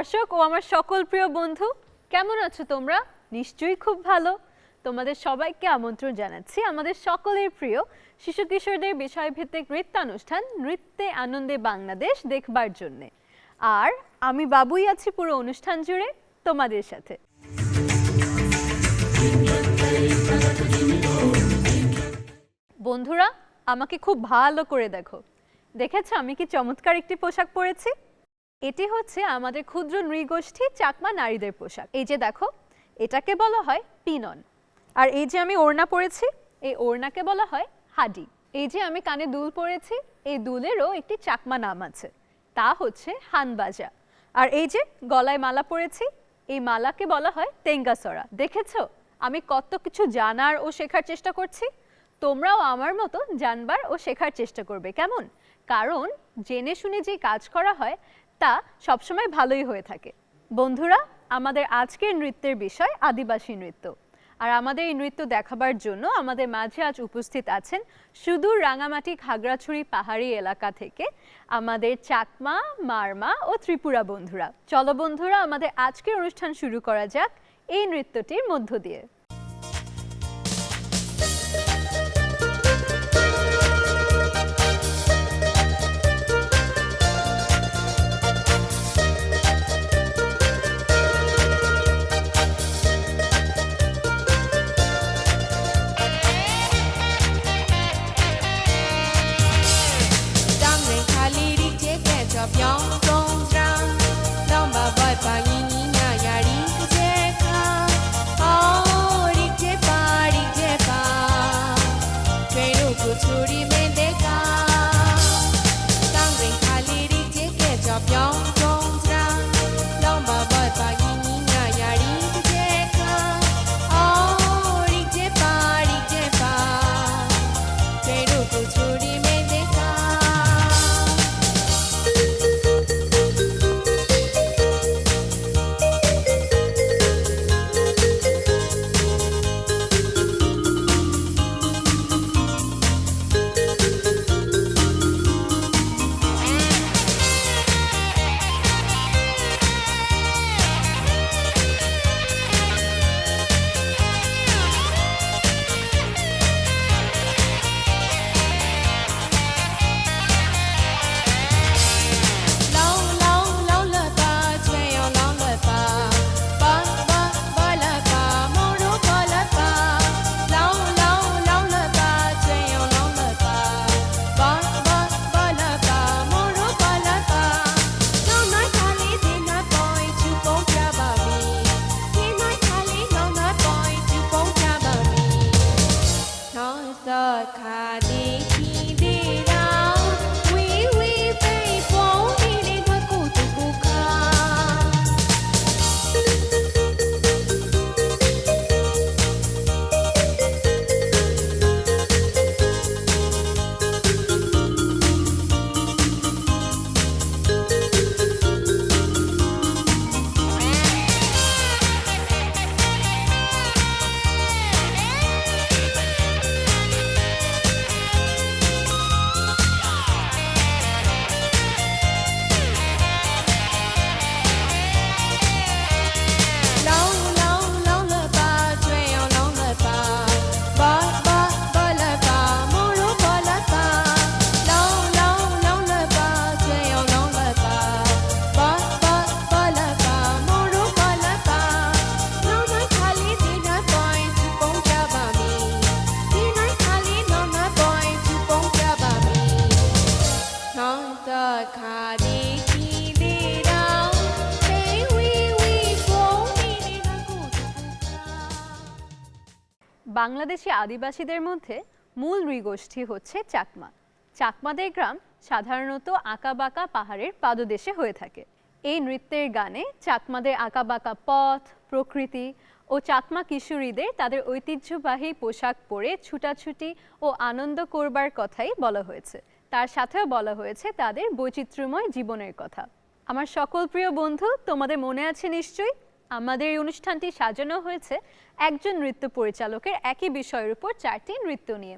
দর্শক ও আমার সকল প্রিয় বন্ধু, কেমন আছো তোমরা? নিশ্চয়ই খুব ভালো। তোমাদের সবাইকে আমন্ত্রণ জানাচ্ছি আমাদের সকলের প্রিয় শিশু কিশোরদের বিষয়ভিত্তিক নৃত্যানুষ্ঠান নৃত্যে আনন্দে বাংলাদেশ দেখবার জন্যে। আর আমি বাবুই আছি পুরো অনুষ্ঠান জুড়ে তোমাদের সাথে। বন্ধুরা, আমাকে খুব ভালো করে দেখো। দেখেছ আমি কি চমৎকার একটি পোশাক পরেছি? এটি হচ্ছে আমাদের ক্ষুদ্র নৃগোষ্ঠী চাকমা নারীদের পোশাক। এই যে দেখো, এটাকে বলা হয় পিনন। আর এই যে আমি ওড়না পরেছি, এই ওড়নাকে বলা হয় হাডি। এই যে আমি কানে দুল পরেছি, এই দুলেরও একটি চাকমা নাম আছে। তা হচ্ছে হানবাজা। আর এই যে গলায় মালা পরেছি, এই মালাকে বলা হয় তেঙ্গাসরা। দেখেছ? আমি কত কিছু জানার ও শেখার চেষ্টা করছি। তোমরাও আমার মতো জানবার ও শেখার চেষ্টা করবে। কেমন? কারণ, জেনে শুনে যে কাজ করা হয় তা সবসময় ভালোই হয়ে থাকে। বন্ধুরা, আমাদের আজকের নৃত্যের বিষয় আদিবাসী নৃত্য। আর আমাদের এই নৃত্য দেখাবার জন্য আমাদের মাঝে আজ উপস্থিত আছেন সুদূর রাঙামাটি খাগড়াছড়ি পাহাড়ি এলাকা থেকে আমাদের চাকমা, মারমা ও ত্রিপুরা বন্ধুরা। চলো বন্ধুরা, আমাদের আজকের অনুষ্ঠান শুরু করা যাক এই নৃত্যটির মধ্য দিয়ে। বাংলাদেশি আদিবাসীদের মধ্যে মূল নৃগোষ্ঠী হচ্ছে চাকমা। চাকমাদের গ্রাম সাধারণত আঁকাবাঁকা পাহাড়ের পাদদেশে হয়ে থাকে। এই নৃত্যের গানে চাকমাদের আঁকাবাঁকা পথ, প্রকৃতি ও চাকমা কিশোরীদের তাদের ঐতিহ্যবাহী পোশাক পরে ছুটাছুটি ও আনন্দ করবার কথাই বলা হয়েছে। তার সাথেও বলা হয়েছে তাদের বৈচিত্র্যময় জীবনের কথা। আমার সকল প্রিয় বন্ধু, তোমাদের মনে আছে নিশ্চয়ই আমাদের এই অনুষ্ঠানটি সাজানো হয়েছে একজন নৃত্য পরিচালকের একই বিষয়ের উপর চারটি নৃত্য নিয়ে।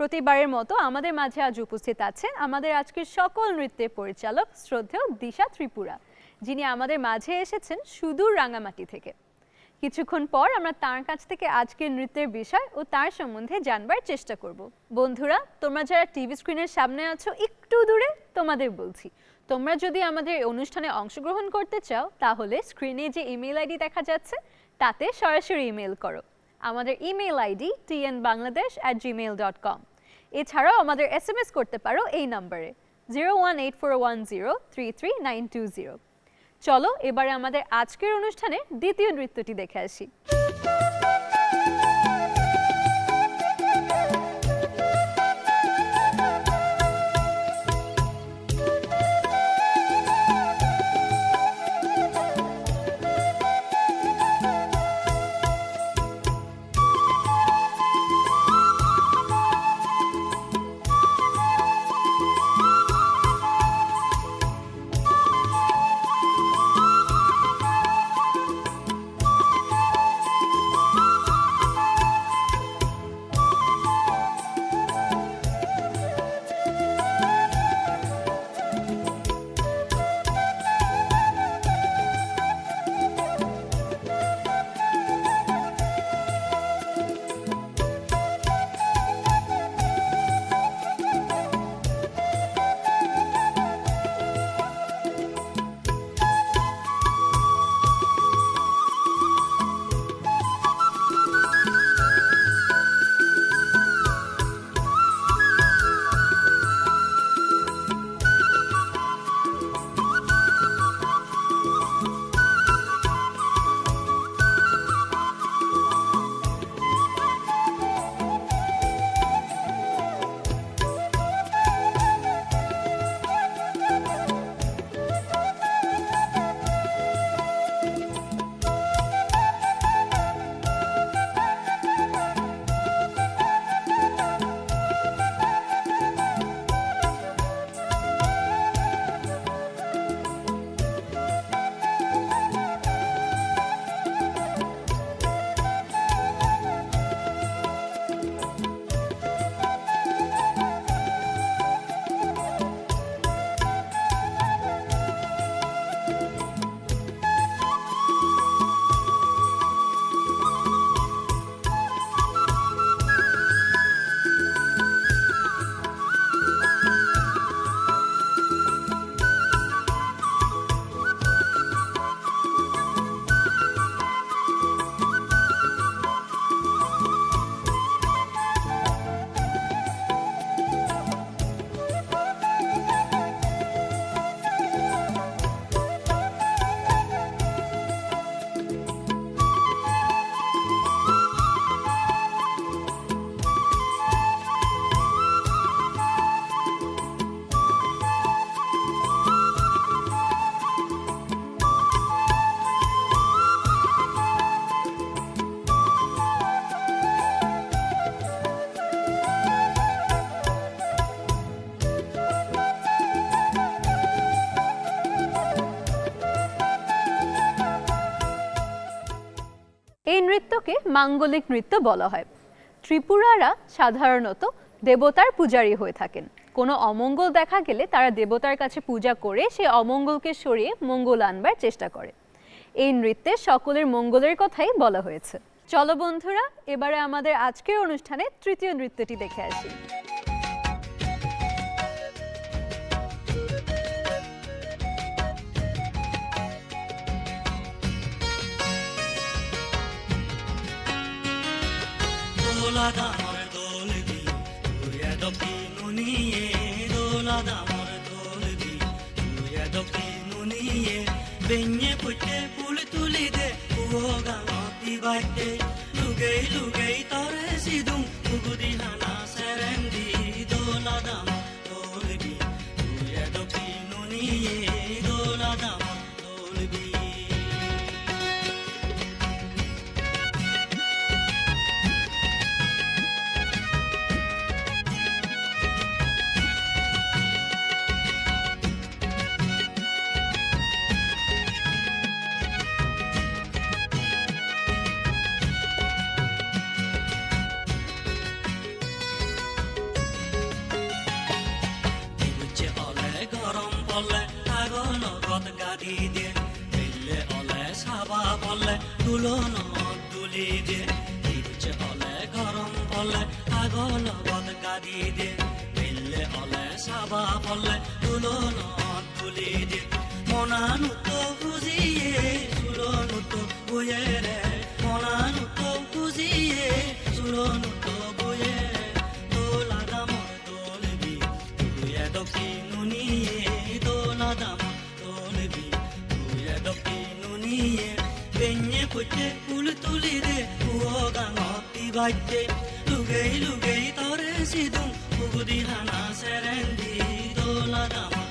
প্রতিবারের মতো আমাদের মাঝে আজ উপস্থিত আছে আমাদের আজকের সকল নৃত্যের পরিচালক শ্রদ্ধেয় দিশা ত্রিপুরা, যিনি আমাদের মাঝে এসেছেন সুদূর রাঙামাটি থেকে। কিছুক্ষণ পর আমরা তার কাছ থেকে আজকের নৃত্যের বিষয় ও তার সম্বন্ধে জানবার চেষ্টা করব। বন্ধুরা, তোমরা যারা টিভি স্ক্রিনের সামনে আছো, একটু দূরে তোমাদের বলছি তোমরা যদি আমাদের অনুষ্ঠানে অংশগ্রহণ করতে চাও, তাহলে স্ক্রিনে যে ইমেল আইডি দেখা যাচ্ছে, তাতে সরাসরি ইমেল করো। আমাদের email ID TN Bangladesh at gmail dot com এছাড়াও আমাদের এস এম এস করতে পারো এই নম্বরে zero one eight four one zero three three nine two zero চলো, এবারে আমাদের আজকের অনুষ্ঠানের দ্বিতীয় নৃত্যটি দেখে আসি। মাঙ্গলিক নৃত্য বলা হয়। ত্রিপুরারা সাধারণত দেবতার পূজারী হয়ে থাকেন। কোনো অমঙ্গল দেখা গেলে তারা দেবতার কাছে পূজা করে সে অমঙ্গলকে সরিয়ে মঙ্গল আনবার চেষ্টা করে। এই নৃত্যে সকলের মঙ্গলের কথাই বলা হয়েছে। চলো বন্ধুরা, এবারে আমাদের আজকের অনুষ্ঠানে তৃতীয় নৃত্যটি দেখে আসি। দোলা দামর দোল দি তুয়া দকি নুনিয়ে দোলা দামর দোল দি তুয়া দকি নুনিয়ে বেnye পুটে পুল তুলি লুগেই লুগেই তরে সিদুম উগুদি হানা সেরেন্দি দোলা দামর বাবা বলে তুলন তুলি দিন মনানুত বুঝিয়ে সুরনুত বুয়ে রে মনানুত বুঝিয়ে সুরনুত বুয়ে তোলা দাম তোলবি, তুই দক্ষিণ নুনিয়ে তোলা দাম তোলবি, তুই দক্ষিণ নিয়ে বেঞ্জে পুজে ফুল তুলি পুয়ো বাজ্যে লুগেই লুগেই তরে সিদুম পুগুদি হানা সেরেন্দি ಮನವ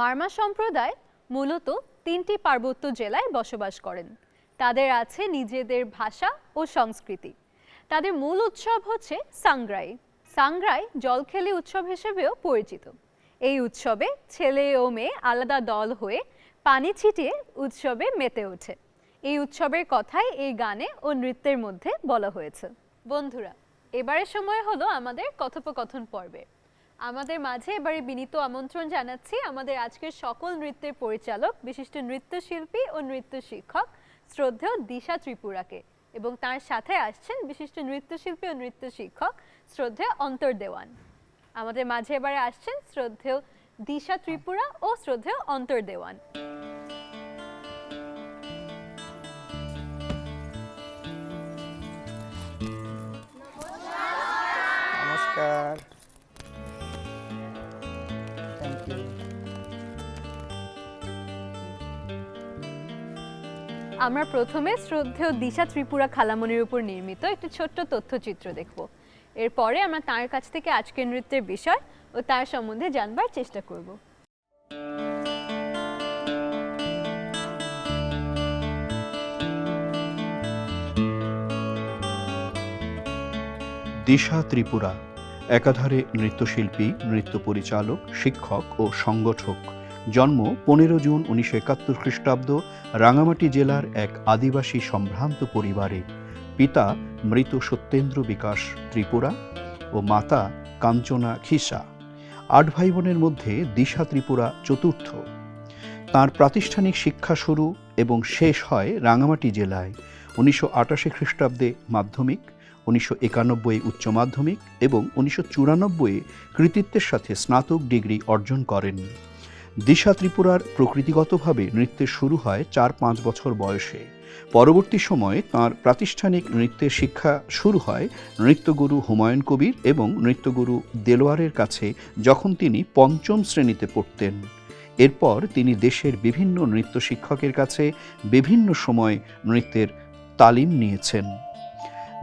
মারমা সম্প্রদায় মূলত তিনটি পার্বত্য জেলায় বসবাস করেন। তাদের আছে নিজেদের ভাষা ও সংস্কৃতি। তাদের মূল উৎসব হচ্ছে সাংগ্রাই। সাংগ্রাই জলখেলি উৎসব হিসেবেও পরিচিত। এই উৎসবে ছেলে ও মেয়ে আলাদা দল হয়ে পানি ছিটিয়ে উৎসবে মেতে ওঠে। এই উৎসবের কথাই এই গানে ও নৃত্যের মধ্যে বলা হয়েছে। বন্ধুরা, এবারের সময় হলো আমাদের কথোপকথন পর্বে। আমাদের মাঝে এবারে বিনীত আমন্ত্রণ জানাচ্ছি আমাদের আজকের সকল নৃত্যের পরিচালক, বিশিষ্ট নৃত্যশিল্পী ও নৃত্য শিক্ষক শ্রদ্ধেয় দিশা ত্রিপুরাকে এবং তার সাথে আসছেন বিশিষ্ট নৃত্যশিল্পী ও নৃত্য শিক্ষক শ্রদ্ধেয় অন্তর দেওয়ান। আমাদের মাঝে এবারে আসছেন শ্রদ্ধেয় দিশা ত্রিপুরা ও শ্রদ্ধেয় অন্তর দেওয়ান। নমস্কার। আমরা প্রথমে শ্রদ্ধেয় দিশা ত্রিপুরা খালামনির উপর নির্মিত একটি ছোট্ট তথ্যচিত্র দেখব। এরপরে আমরা তার কাছ থেকে আজকের নৃত্যের বিষয় ও তার সম্বন্ধে জানবার চেষ্টা করব। দিশা ত্রিপুরা, একাধারে নৃত্যশিল্পী নৃত্য পরিচালক শিক্ষক ও সংগঠক। জন্ম পনেরো জুন উনিশশো একাত্তর খ্রিস্টাব্দ, রাঙামাটি জেলার এক আদিবাসী সম্ভ্রান্ত পরিবারে। পিতা মৃত সত্যেন্দ্র বিকাশ ত্রিপুরা ও মাতা কাঞ্চনা খিসা আট ভাই বোনের মধ্যে দিশা ত্রিপুরা চতুর্থ। তার প্রাতিষ্ঠানিক শিক্ষা শুরু এবং শেষ হয় রাঙামাটি জেলায়। উনিশশো আটাশি খ্রিস্টাব্দে মাধ্যমিক, উনিশশো একানব্বই উচ্চ মাধ্যমিক এবং উনিশশো চুরানব্বই কৃতিত্বের সাথে স্নাতক ডিগ্রি অর্জন করেন। দিশা ত্রিপুরার প্রকৃতিগতভাবে নৃত্যের শুরু হয় চার পাঁচ বছর বয়সে। পরবর্তী সময়ে তার প্রাতিষ্ঠানিক নৃত্যের শিক্ষা শুরু হয় নৃত্যগুরু হুমায়ুন কবির এবং নৃত্যগুরু দেলোয়ারের কাছে যখন তিনি পঞ্চম শ্রেণীতে পড়তেন। এরপর তিনি দেশের বিভিন্ন নৃত্য শিক্ষকের কাছে বিভিন্ন সময় নৃত্যের তালিম নিয়েছেন।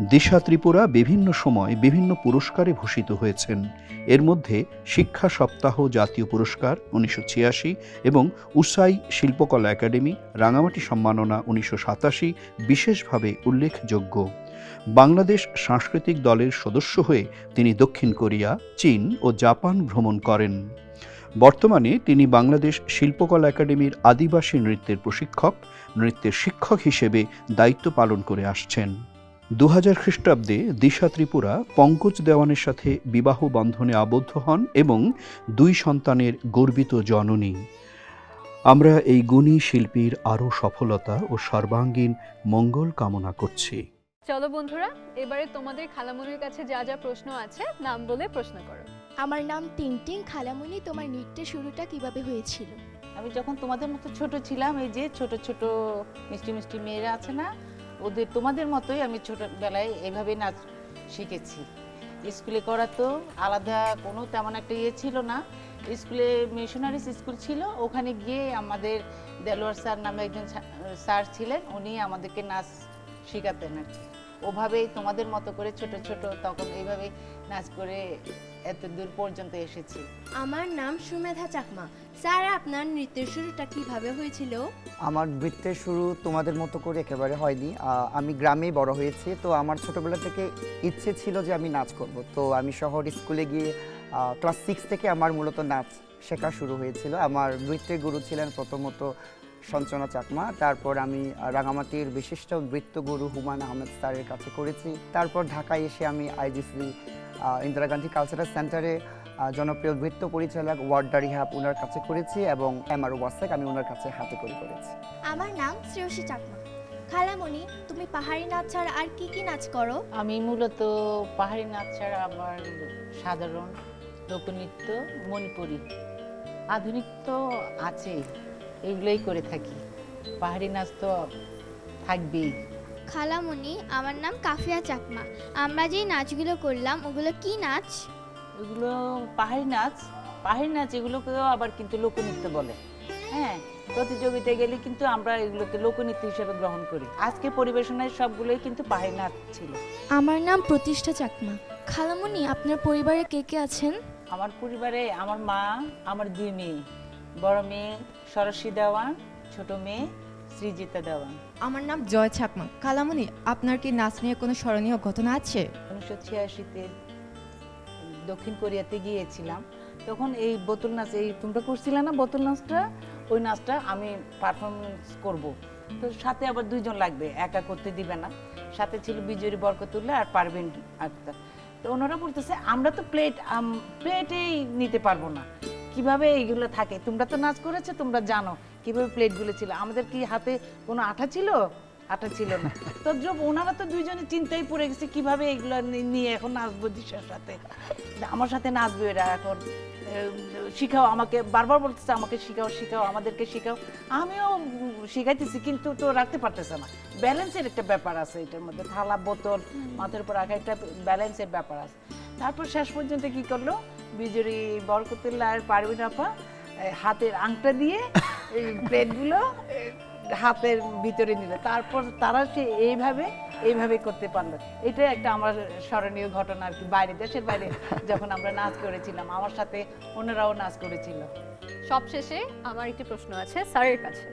দিশা ত্রিপুরা বিভিন্ন সময় বিভিন্ন পুরস্কারে ভূষিত হয়েছেন। এর মধ্যে শিক্ষা সপ্তাহ জাতীয় পুরস্কার উনিশশো ছিয়াশি এবং উসাই শিল্পকলা একাডেমি, রাঙামাটি সম্মাননা উনিশশো সাতাশি বিশেষভাবে উল্লেখযোগ্য। বাংলাদেশ সাংস্কৃতিক দলের সদস্য হয়ে তিনি দক্ষিণ কোরিয়া, চীন ও জাপান ভ্রমণ করেন। বর্তমানে তিনি বাংলাদেশ শিল্পকলা একাডেমির আদিবাসী নৃত্যের প্রশিক্ষক, নৃত্যের শিক্ষক হিসেবে দায়িত্ব পালন করে আসছেন। দু হাজার খ্রিস্টাব্দে দিশা ত্রিপুরা পঙ্কজ দেওয়ানের সাথে বিবাহ বন্ধনে আবদ্ধ হন এবং দুই সন্তানের গর্বিত জননী। আমরা এই গুণী শিল্পীর আরও সফলতা ও সর্বাঙ্গীন মঙ্গল কামনা করছি। চলো বন্ধুরা এবারে তোমাদের খালামুনির কাছে যা যা প্রশ্ন আছে নাম বলে প্রশ্ন করো। আমার নাম টিংটিং খালামুনি তোমার নৃত্যের শুরুটা কীভাবে হয়েছিল? আমি যখন তোমাদের মতো ছোট ছিলাম এই যে ছোট ছোট মিষ্টি মিষ্টি মেয়েরা আছে না ওদের তোমাদের মতোই আমি ছোটবেলায় এভাবে নাচ শিখেছি স্কুলে করা তো আলাদা কোনো তেমন একটা ইয়ে ছিল না স্কুলে মিশনারিস স্কুল ছিল, ওখানে গিয়ে আমাদের দেলোয়ার স্যার নামে একজন স্যার ছিলেন, উনি আমাদেরকে নাচ শেখাতেন আর কি। ওভাবেই তোমাদের মতো করে ছোট ছোট তখন এইভাবে নাচ করে এত দূর পর্যন্ত এসেছি। আমার নাম সুমেধা চাকমা। স্যার আপনার নৃত্যের শুরুটা কীভাবে হয়েছিল? আমার নৃত্যের শুরু তোমাদের মতো করে একেবারে হয়নি। আহ, আমি গ্রামেই বড় হয়েছি তো আমার ছোটবেলা থেকে ইচ্ছে ছিল যে আমি নাচ করব। তো আমি শহর স্কুলে গিয়ে ক্লাস সিক্স থেকে আমার মূলত নাচ শেখা শুরু হয়েছিল। আমার নৃত্যের গুরু ছিলেন প্রথমত সঞ্চনা চাকমা। তারপর আমি আহ, রাঙামাটির বিশিষ্ট নৃত্যগুরু হুমায়ুন আহমেদ স্যারের কাছে করেছি। তারপর ঢাকায় এসে আমি আইজিসি ইন্দিরা গান্ধী কালচারাল সেন্টারে জনপ্রিয় নৃত্য পরিচালক ওয়ার্ডা রিহাব ওনার কাছে করেছি এবং এম আর ওয়াসেক আমি ওনার কাছে হাতে করে করেছি। আমার নাম শ্রেয়সী চাকমা। খালামণি তুমি পাহাড়ি নাচ ছাড়া আর কি কি নাচ করো? আমি মূলত পাহাড়ি নাচ ছাড়া আমার সাধারণ লোকনৃত্য মণিপুরি। আধুনিক তো আছেই এগুলোই করে থাকি। পাহাড়ি নাচ তো থাকবেই। খালামণি আমার নাম কাফিয়া চাকমা। আমরা যেই নাচগুলো করলাম ওগুলো কি নাচ? এগুলো পাহাড়ি নাচ। পাহাড়ি নাচ এগুলোকেও আবার কিন্তু লোকনৃত্য বলে। হ্যাঁ প্রতিযোগিতায় গেলে কিন্তু আমরা এগুলোকে লোকনৃত্য হিসেবে গ্রহণ করি। আজকে পরিবেশনায় সবগুলোই কিন্তু পাহাড়ি নাচ ছিল। আমার নাম প্রতিষ্ঠা চাকমা। খালামণি আপনার পরিবারে কে কে আছেন? আমার পরিবারে আমার মা আমার দুই মেয়ে। বড় মেয়ে সরস্বী দেওয়ান ছোট মেয়ে সৃজিতা দেওয়ান। আমার নাম জয় ছাকমা কালামণি আপনার কি নাচ নিয়ে কোনো স্মরণীয় ঘটনা আছে? উনিশশো ছিয়াশিতে দক্ষিণ কোরিয়াতে গিয়েছিলাম। তখন এই বোতল নাচ, এই তোমরা করছিলে না বোতল নাচটা? ওই নাচটা আমি পারফরমেন্স করব। তো সাথে আবার দুইজন লাগবে, একা করতে দিবে না। সাথে ছিল বিজয়ী বরকতুল্লাহ আর পারভিন আক্তার। তো ওনারা বলতেছে, আমরা তো প্লেট প্লেটেই নিতে পারব না। কীভাবে এইগুলো থাকে? তোমরা তো নাচ করেছ, তোমরা জানো। কীভাবে প্লেটগুলো ছিল? আমাদের কি হাতে কোনো আঠা ছিল? আঠা ছিল না। তো ওনারা তো দুইজনে চিন্তায় পড়ে গেছে কীভাবে এগুলো নিয়ে এখন নাচবো দিশার সাথে। আমার সাথে নাচবে এরা এখন। শিখাও আমাকে বারবার বলতেছে আমাকে শিখাও শিখাও আমাদেরকে শিখাও। আমিও শিখাইতেছি কিন্তু তো রাখতে পারতেছে না। ব্যালেন্সের একটা ব্যাপার আছে এটার মধ্যে। থালা বোতল মাথার উপর রাখা একটা ব্যালেন্সের ব্যাপার আছে। তারপর শেষ পর্যন্ত কি করল? বিজয়ী বরকতুল্লাহ আর পারবিন আপা হাতের আংটা দিয়ে এই প্লেটগুলো হাতের ভিতরে নিল। তারপর তারা সে এইভাবে এইভাবে করতে পারল। এটা একটা আমার স্মরণীয় ঘটনা আর কি। বাইরে দেশের বাইরে যখন আমরা নাচ করেছিলাম আমার সাথে ওনারাও নাচ করেছিল। সবশেষে আমার একটি প্রশ্ন আছে স্যারের কাছে।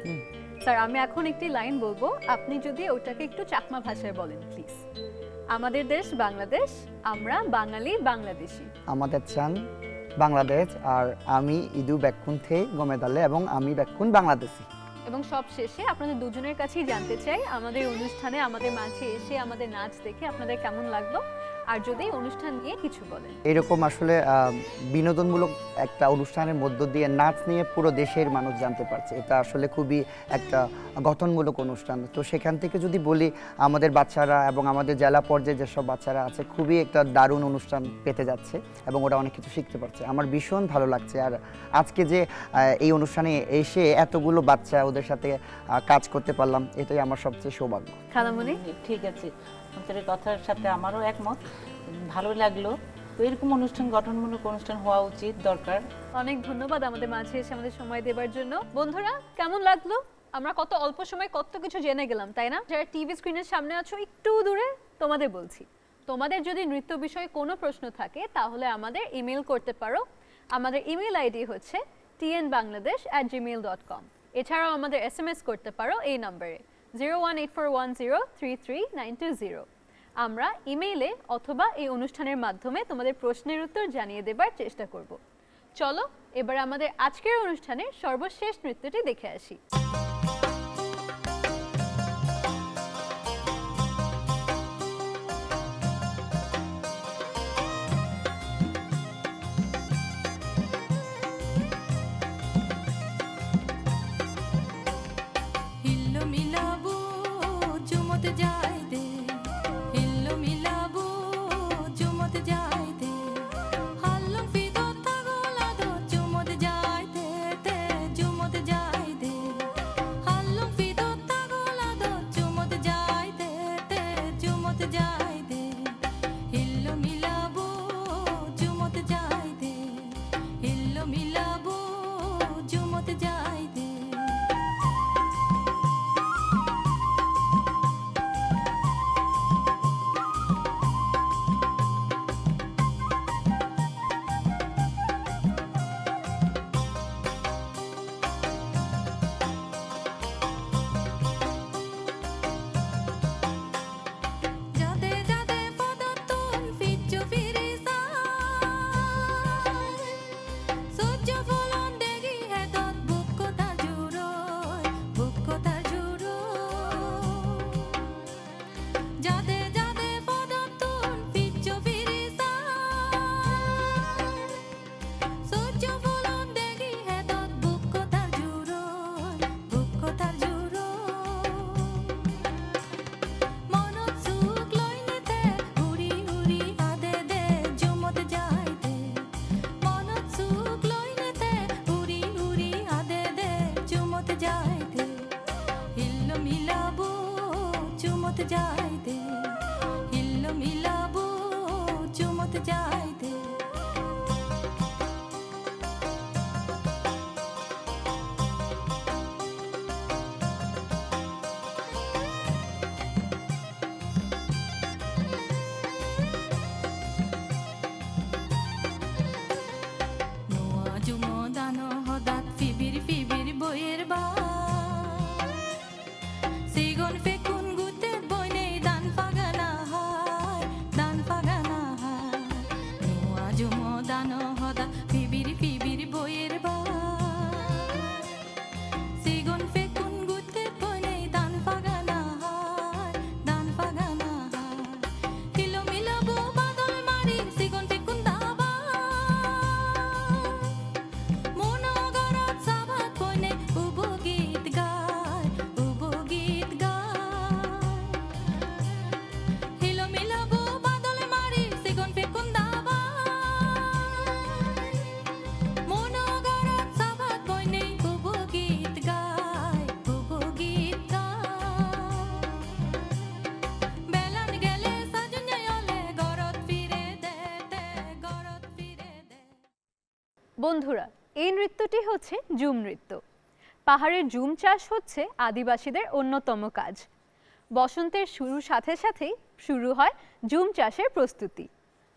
স্যার আমি এখন একটি লাইন বলব। আপনি যদি ওটাকে একটু চাকমা ভাষায় বলেন প্লিজ আমাদের দেশ বাংলাদেশ আমরা বাঙালি বাংলাদেশি। আমাদের চান বাংলাদেশ আর আমি ইদু ব্যাকুন থে গমেদালে এবং আমি ব্যাকুন বাংলাদেশি। এবং সব শেষে আপনাদের দুজনের কাছেই জানতে চাই, আমাদের অনুষ্ঠানে আমাদের মাঝে এসে আমাদের নাচ দেখে আপনাদের কেমন লাগল? আর যদি অনুষ্ঠান নিয়ে কিছু বলেন। এরকম আসলে আহ, বিনোদনমূলক একটা অনুষ্ঠানের মধ্য দিয়ে নাচ নিয়ে পুরো দেশের মানুষ জানতে পারছে। এটা আসলে খুবই একটা গঠনমূলক অনুষ্ঠান। তো সেখান থেকে যদি বলি আমাদের বাচ্চারা এবং আমাদের জেলা পর্যায়ে যেসব বাচ্চারা আছে খুবই একটা দারুণ অনুষ্ঠান পেতে যাচ্ছে এবং ওরা অনেক কিছু শিখতে পারছে। আমার ভীষণ ভালো লাগছে। আর আজকে যে আহ, এই অনুষ্ঠানে এসে এতগুলো বাচ্চা ওদের সাথে কাজ করতে পারলাম এটাই আমার সবচেয়ে সৌভাগ্য। খালামণি? ঠিক আছে। আপনাদের কথার সাথে আমারও একমত। ভালো লাগল। তো এরকম অনুষ্ঠান, গঠনমূলক অনুষ্ঠান হওয়া উচিত, দরকার। অনেক ধন্যবাদ আমাদের মাঝে এসে আমাদের সময় দেবার জন্য। বন্ধুরা, কেমন লাগল? আমরা কত অল্প সময় কত কিছু জেনে গেলাম, তাই না? যারা টিভি স্ক্রিনের সামনে আছো, একটু দূরে তোমাদের বলছি। তোমাদের যদি নৃত্য বিষয়ে কোনো প্রশ্ন থাকে, তাহলে আমাদের ইমেল করতে পারো। আমাদের ইমেল আইডি হচ্ছে TN Bangladesh at gmail dot com এছাড়াও আমাদের এস এম এস করতে পারো এই নম্বরে zero one eight four one zero three three nine two zero আমরা ইমেইলে অথবা এই অনুষ্ঠানের মাধ্যমে তোমাদের প্রশ্নের উত্তর জানিয়ে দেবার চেষ্টা করব। চলো, এবার আমাদের আজকের অনুষ্ঠানের সর্বশেষ নৃত্যটি দেখে আসি। এই নৃত্যটি হচ্ছে জুম নৃত্য। পাহাড়ের জুম চাষ হচ্ছে আদিবাসীদের অন্যতম কাজ। বসন্তের শুরুর সাথে সাথেই শুরু হয় জুম চাষের প্রস্তুতি।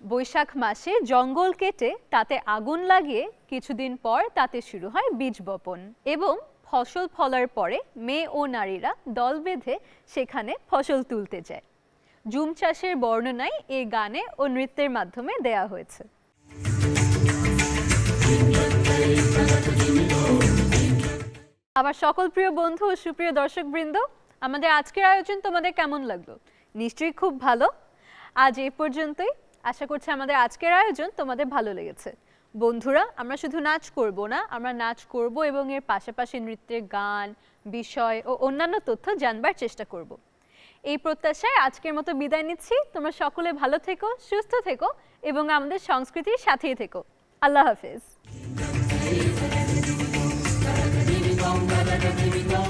বৈশাখ মাসে জঙ্গল কেটে তাতে আগুন লাগিয়ে কিছুদিন পর তাতে শুরু হয় বীজ বপন এবং ফসল ফলার পরে মেয়ে ও নারীরা দল বেঁধে সেখানে ফসল তুলতে যায়। জুম চাষের বর্ণনাই এই গানে ও নৃত্যের মাধ্যমে দেয়া হয়েছে। আবার সকল প্রিয় বন্ধু ও সুপ্রিয় দর্শকবৃন্দ, আমাদের আজকের আয়োজন তোমাদের কেমন লাগল? নিশ্চয়ই খুব ভালো। আজ এই পর্যন্তই। আশা করছি আমাদের আজকের আয়োজন তোমাদের ভালো লেগেছে। বন্ধুরা, আমরা শুধু নাচ করব না, আমরা নাচ করব এবং এর পাশাপাশি নৃত্যের গান, বিষয় ও অন্যান্য তথ্য জানবার চেষ্টা করব। এই প্রত্যাশায় আজকের মতো বিদায় নিচ্ছি। তোমরা সকলে ভালো থেকো, সুস্থ থেকো এবং আমাদের সংস্কৃতির সাথেই থেকো। আল্লাহ হাফেজ। జీవితం నరక జీవితం